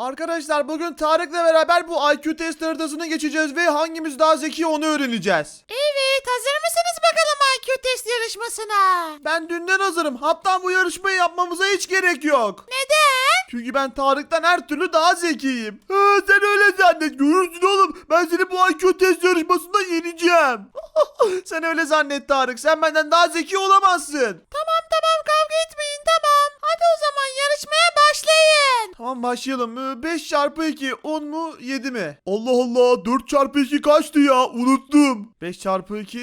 Arkadaşlar bugün Tarık'la beraber bu IQ test haritasını geçeceğiz ve hangimiz daha zeki onu öğreneceğiz. Evet hazır mısınız bakalım IQ test yarışmasına? Ben dünden hazırım. Hatta bu yarışmayı yapmamıza hiç gerek yok. Neden? Çünkü ben Tarık'tan her türlü daha zekiyim. Ha, sen öyle zannet. Görürsün oğlum. Ben seni bu IQ test yarışmasında yeneceğim. sen öyle zannet Tarık. Sen benden daha zeki olamazsın. Tamam tamam kavga etmeyin tamam. Hadi o zaman. Tamam başlayalım. 5 çarpı 2 10 mu 7 mi? Allah Allah 4 çarpı 2 kaçtı ya unuttum. 5 çarpı 2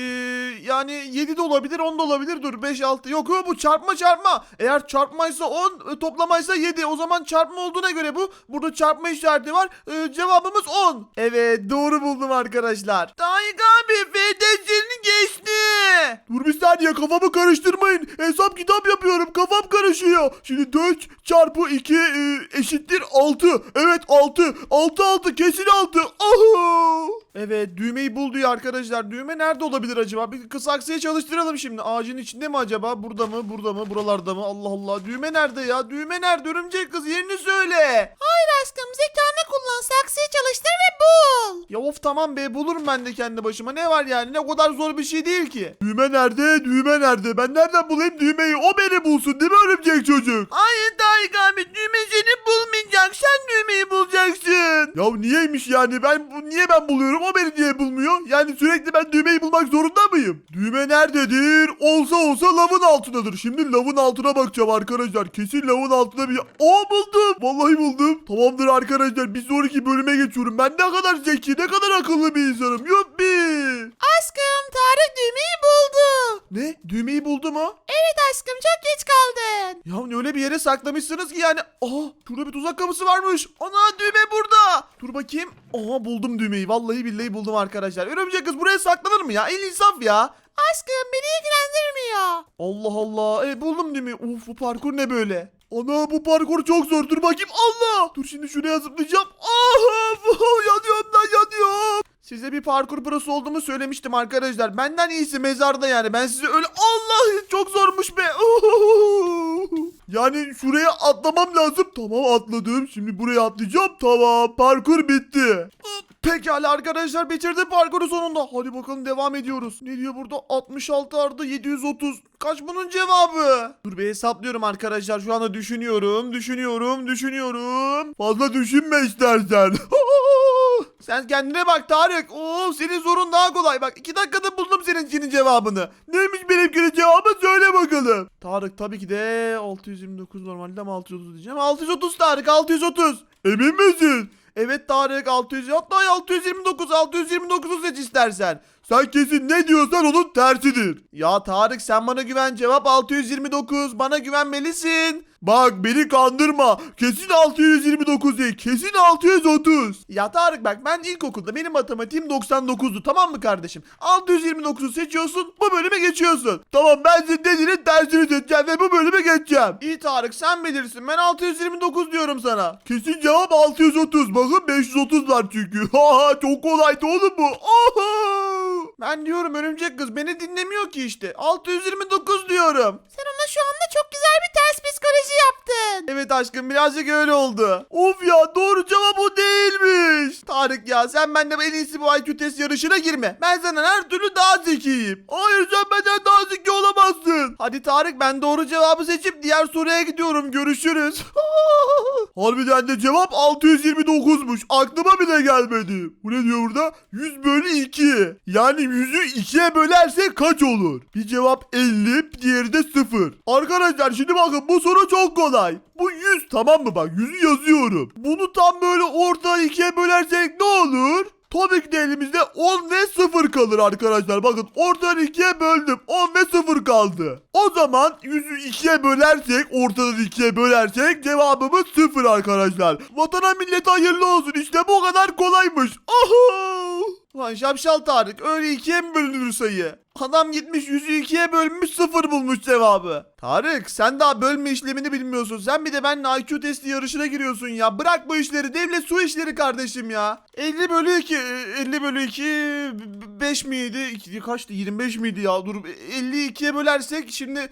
yani 7 de olabilir 10 da olabilir dur 5 6 yok yok bu çarpma çarpma. Eğer çarpmaysa 10 e, toplamaysa 7 o zaman çarpma olduğuna göre bu burada çarpma işareti var. E, cevabımız 10. Evet doğru buldum arkadaşlar. Tayyip abi FDS'ini geçti. Dur bir saniye kafamı karıştırmayın. Hesap kitap yapıyorum kafam karışıyor. Şimdi 4 çarpı 2 e, eşittir 6. Evet 6. 6 6 kesin 6. Ahu. Evet düğmeyi bul diyor arkadaşlar. Düğme nerede olabilir acaba? Bir kısaksıya çalıştıralım şimdi. Ağacın içinde mi acaba? Burada mı? Burada mı? Buralarda mı? Allah Allah. Düğme nerede ya? Düğme nerede? Örümcek kız yerini söyle. Hayır aşkım kullan saksıyı çalıştır ve bul. Ya of tamam be bulurum ben de kendi başıma. Ne var yani? Ne kadar zor bir şey değil ki. Düğme nerede? Düğme nerede? Ben nereden bulayım düğmeyi? O beni bulsun değil mi örümcek çocuk? Hayır Tayyip abi düğme seni bulmayacak. Sen düğmeyi bulacaksın. Ya niyeymiş yani? Ben bu niye ben buluyorum? O beni niye bulmuyor? Yani sürekli ben düğmeyi bulmak zorunda mıyım? Düğme nerededir? Olsa olsa lavın altındadır. Şimdi lavın altına bakacağım arkadaşlar. Kesin lavın altında bir... Aa buldum. Vallahi buldum. Tamamdır arkadaşlar. Bir sonraki bölüme geçiyorum. Ben ne kadar zeki, ne kadar akıllı bir insanım. Yuppi. Aşkım Tarık düğmeyi buldu. Ne? Düğmeyi buldu mu? Evet aşkım çok geç kaldın. Ya öyle bir yere saklamışsınız ki yani. Aha şurada bir tuzak kapısı varmış. Ana düğme burada. Dur bakayım. Aha buldum düğmeyi. Vallahi billahi buldum arkadaşlar. Örümcek kız buraya saklanır mı ya? El insaf ya. Aşkım beni ilgilendirmiyor. Allah Allah. E buldum düğmeyi. Uf bu parkur ne böyle? Ana bu parkur çok zor. Dur bakayım. Allah. Dur şimdi şuraya zıplayacağım. Aha yanıyorum da yanıyorum. Size bir parkur prosu olduğumu söylemiştim arkadaşlar. Benden iyisi mezarda yani. Ben size öyle Allah çok zormuş be. Yani şuraya atlamam lazım. Tamam atladım. Şimdi buraya atlayacağım. Tamam parkur bitti. Pekala arkadaşlar bitirdim parkuru sonunda. Hadi bakalım devam ediyoruz. Ne diyor burada? 66 artı 730. Kaç bunun cevabı? Dur bir hesaplıyorum arkadaşlar. Şu anda düşünüyorum, düşünüyorum, düşünüyorum. Fazla düşünme istersen. Sen kendine bak Tarık. Oo senin sorun daha kolay. Bak iki dakikada buldum senin cevabını. Neymiş benimkinin cevabı söyle bakalım. Tarık tabii ki de 629 normalde ama 630 diyeceğim. 630 Tarık 630. Emin misin? Evet Tarık 600 hatta 629 629'u seç istersen. Sen kesin ne diyorsan onun tersidir. Ya Tarık sen bana güven cevap 629 bana güvenmelisin. Bak beni kandırma. Kesin 629 değil. Kesin 630. Ya Tarık bak ben ilkokulda benim matematiğim 99'du tamam mı kardeşim? 629'u seçiyorsun bu bölüme geçiyorsun. Tamam ben senin dediğinin tersini seçeceğim ve bu bölüme geçeceğim. İyi Tarık sen bilirsin ben 629 diyorum sana. Kesin cevap 630. Bakın 530 var çünkü. Ha çok kolaydı oğlum bu. Aha. Ben diyorum örümcek kız beni dinlemiyor ki işte. 629 diyorum. Sen ona şu anda çok güzel bir ters psikoloji yaptın. Evet aşkım birazcık öyle oldu. Of ya doğru cevap o değilmiş. Tarık ya sen bende en iyisi bu IQ test yarışına girme. Ben senden her türlü daha zekiyim. Hayır sen benden daha zeki olamazsın. Hadi Tarık ben doğru cevabı seçip diğer soruya gidiyorum. Görüşürüz. Harbiden de cevap 629'muş. Aklıma bile gelmedi. Bu ne diyor burada? 100 bölü 2. Yani 100'ü 2'ye bölersek kaç olur? Bir cevap 50, diğeri de 0. Arkadaşlar şimdi bakın bu soru çok kolay. Bu 100 tamam mı bak 100'ü yazıyorum. Bunu tam böyle orta ikiye bölersek ne olur? Tabii ki de elimizde 10 ve 0 kalır arkadaşlar. Bakın ortadan 2'ye böldüm. 10 ve 0 kaldı. O zaman 100'ü 2'ye bölersek, ortadan 2'ye bölersek cevabımız 0 arkadaşlar. Vatana millete hayırlı olsun. İşte bu kadar kolaymış. Aha! Lan şapşal Tarık öyle ikiye mi bölünür sayı? Adam gitmiş yüzü ikiye bölmüş sıfır bulmuş cevabı. Tarık sen daha bölme işlemini bilmiyorsun. Sen bir de benimle IQ testi yarışına giriyorsun ya. Bırak bu işleri devlet su işleri kardeşim ya. 50 bölü 2 50 bölü 2 5 miydi? İki- Kaçtı 25 miydi ya? Dur 52'ye bölersek şimdi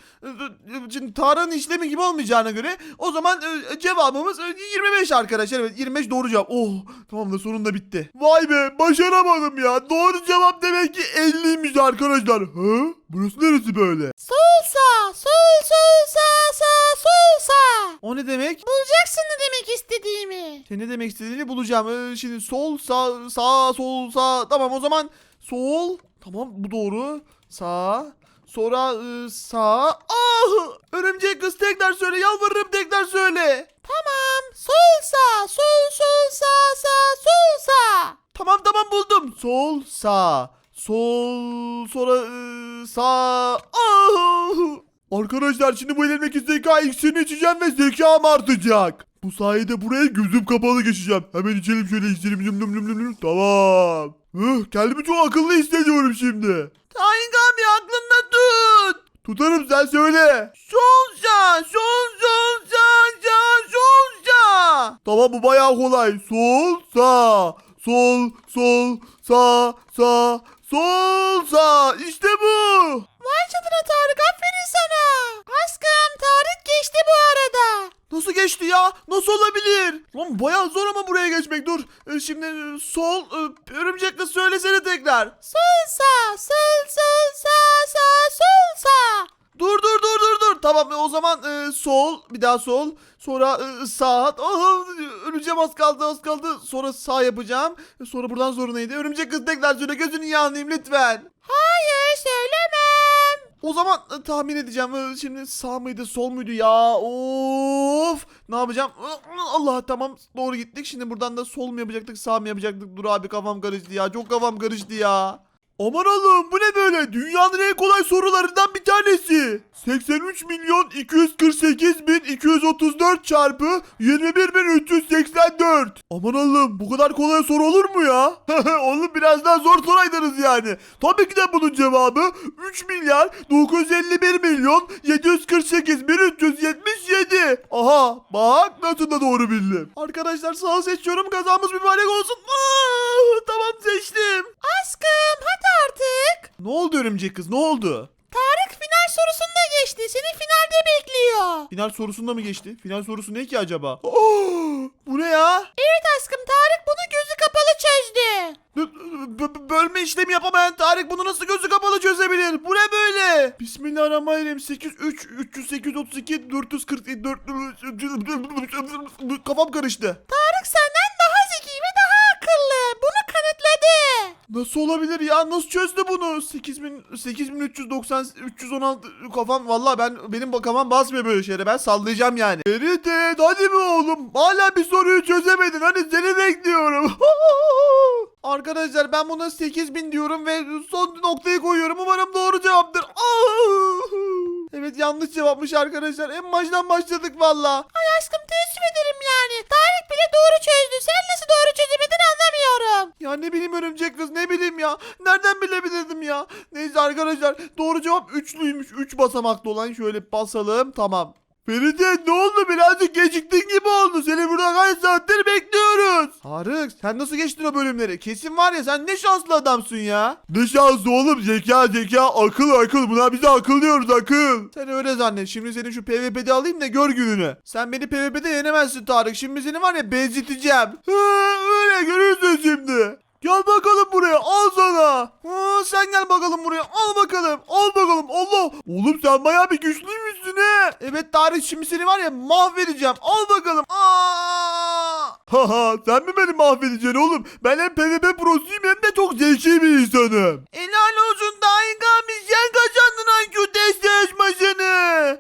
şimdi Tarık'ın işlemi gibi olmayacağına göre o zaman e, cevabımız e, 25 arkadaşlar. Evet 25 doğru cevap. Oh tamam da sonunda bitti. Vay be başaramadım ya. Doğru cevap demek ki 50'ymiş arkadaşlar. Hı? Burası neresi böyle? Sol sağ, sol sol sağ sağ sol sağ. O ne demek? Bulacaksın ne demek istediğimi. Sen ne demek istediğini bulacağım. Ee, şimdi sol sağ sağ sol sağ. Tamam o zaman sol. Tamam bu doğru. Sağ. Sonra e, sağ. Ah! Örümcek kız tekrar söyle. Yalvarırım tekrar söyle. Tamam. Sol sağ, sol sol sağ sağ sol sağ. Tamam tamam buldum. Sol sağ. Sol sonra e, sağ. Ah! Arkadaşlar şimdi bu elimdeki zeka iksirini içeceğim ve zekam artacak. Bu sayede buraya gözüm kapalı geçeceğim. Hemen içelim şöyle iksirimi. Nüm nüm nüm nüm nüm. Tamam. Hıh, kendimi çok akıllı hissediyorum şimdi. Tayin abi aklında tut. Tutarım sen söyle. Sol sağ, sol sol sağ sağ sol sağ. Tamam bu bayağı kolay. Sol sağ, sol sol sağ sağ sol sağ. İşte bu. Vay canına Tarık aferin sana. Aşkım Tarık geçti bu arada. Nasıl geçti ya? Nasıl olabilir? Lan bayağı zor ama buraya geçmek. Dur. Ee, Şimdi e, sol e, örümcek kız söylesene tekrar. Sol sağ, sol sol sağ sağ sol sağ. Dur dur dur dur dur. Tamam o zaman e, sol bir daha sol. Sonra e, sağ. Aha, öleceğim az kaldı az kaldı. Sonra sağ yapacağım. E, Sonra buradan sonra neydi? Örümcek kız tekrar söyle gözünü yanayım lütfen. Hayır söylemem. O zaman e, tahmin edeceğim. E, Şimdi sağ mıydı sol muydu ya? Of. Ne yapacağım? E, Allah tamam doğru gittik. Şimdi buradan da sol mu yapacaktık sağ mı yapacaktık? Dur abi kafam karıştı ya. Çok kafam karıştı ya. Aman Allah'ım bu ne böyle? Dünyanın en kolay sorularından bir tanesi. 83 milyon 248 bin 234 çarpı 21 bin 384. Aman Allah'ım bu kadar kolay soru olur mu ya? Oğlum biraz daha zor soraydınız yani. Tabii ki de bunun cevabı 3 milyar 951 milyon 748 bin 377. Aha bak nasıl da doğru bildim. Arkadaşlar sağ seçiyorum kazamız mübarek olsun. Tamam seçtim. Aşkım hadi artık. Ne oldu örümcek kız ne oldu? Tarık final sorusunda geçti. Seni finalde bekliyor. Final sorusunda mı geçti? Final sorusu ne ki acaba? Oo, bu ne ya? Evet aşkım Tarık bunu gözü kapalı çözdü. B- b- bölme işlemi yapamayan Tarık bunu nasıl gözü kapalı çözebilir? Bu ne böyle? Bismillahirrahmanirrahim. 8 3 300 832 440 4 kafam karıştı. Tarık senden daha zeki ve daha akıllı. Bunu kanıtladı. Nasıl olabilir ya? Nasıl çözdü bunu? 8000 8390 316 kafam vallahi ben benim kafam basmıyor böyle şeylere. Ben sallayacağım yani. Ferit hadi mi oğlum? Hala bir soruyu çözemedin. Hani seni bekliyorum. Arkadaşlar ben buna 8000 diyorum ve son noktayı koyuyorum. Umarım doğru cevaptır. Evet yanlış cevapmış arkadaşlar. En baştan başladık valla. Ay aşkım teessüf ederim yani. Tarık bile doğru çözdü. Sen nasıl doğru çözemedin anlamıyorum. Ya ne bileyim örümcek kız ne bileyim ya. Nereden bilebilirdim ya. Neyse arkadaşlar doğru cevap üçlüymüş. Üç basamaklı olan şöyle basalım tamam. Feride ne oldu birazcık geciktin gibi oldu. Seni burada kaç saattir bekliyoruz. Tarık sen nasıl geçtin o bölümleri? Kesin var ya sen ne şanslı adamsın ya. Ne şanslı oğlum zeka zeka akıl akıl buna bize akıl diyoruz akıl. Sen öyle zannet şimdi seni şu PvP'de alayım da gör gününü. Sen beni PvP'de yenemezsin Tarık şimdi seni var ya benzeteceğim. Ha, öyle görürsün şimdi. Gel bakalım buraya al sana. Ha, sen gel bakalım buraya al bakalım. Al bakalım Allah. Oğlum sen bayağı bir güçlüymüşsün he. Evet Tarık şimdi seni var ya mahvedeceğim. Al bakalım. Aa! Haha sen mi beni mahvedeceksin oğlum? Ben hem PvP prosuyum hem de çok zeki bir insanım. Helal olsun Tayyip abi sen kazandın IQ test yarışmasını.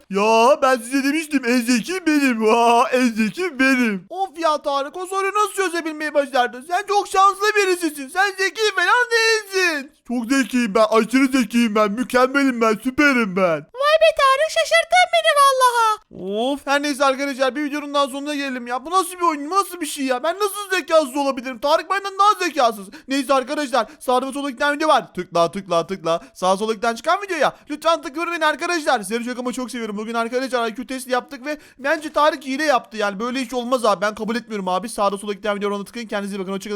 Ya ben size demiştim en zeki benim. Ha, en zeki benim. Of ya Tarık o soruyu nasıl çözebilmeyi başardın? Sen çok şanslı birisisin. Sen zeki falan değilsin. Çok zekiyim ben. Aşırı zekiyim ben. Mükemmelim ben. Süperim ben. Vay be Tarık şaşırttın beni vallaha. Of her neyse arkadaşlar bir videonun daha sonuna gelelim ya. Bu nasıl bir oyun? Bu nasıl bir şey ya? Ben nasıl zekasız olabilirim? Tarık benden daha zekasız. Neyse arkadaşlar sağda ve solda giden video var. Tıkla tıkla tıkla. Sağa sola giden çıkan videoya. Lütfen tıklayın arkadaşlar. Sizleri çok ama çok seviyorum. Bugün arkadaşlar IQ testi yaptık ve bence Tarık hile yaptı. Yani böyle iş olmaz abi. Ben kabul etmiyorum abi. Sağda sola giden videoya tıklayın. Kendinize iyi bakın. Hoşçakalın.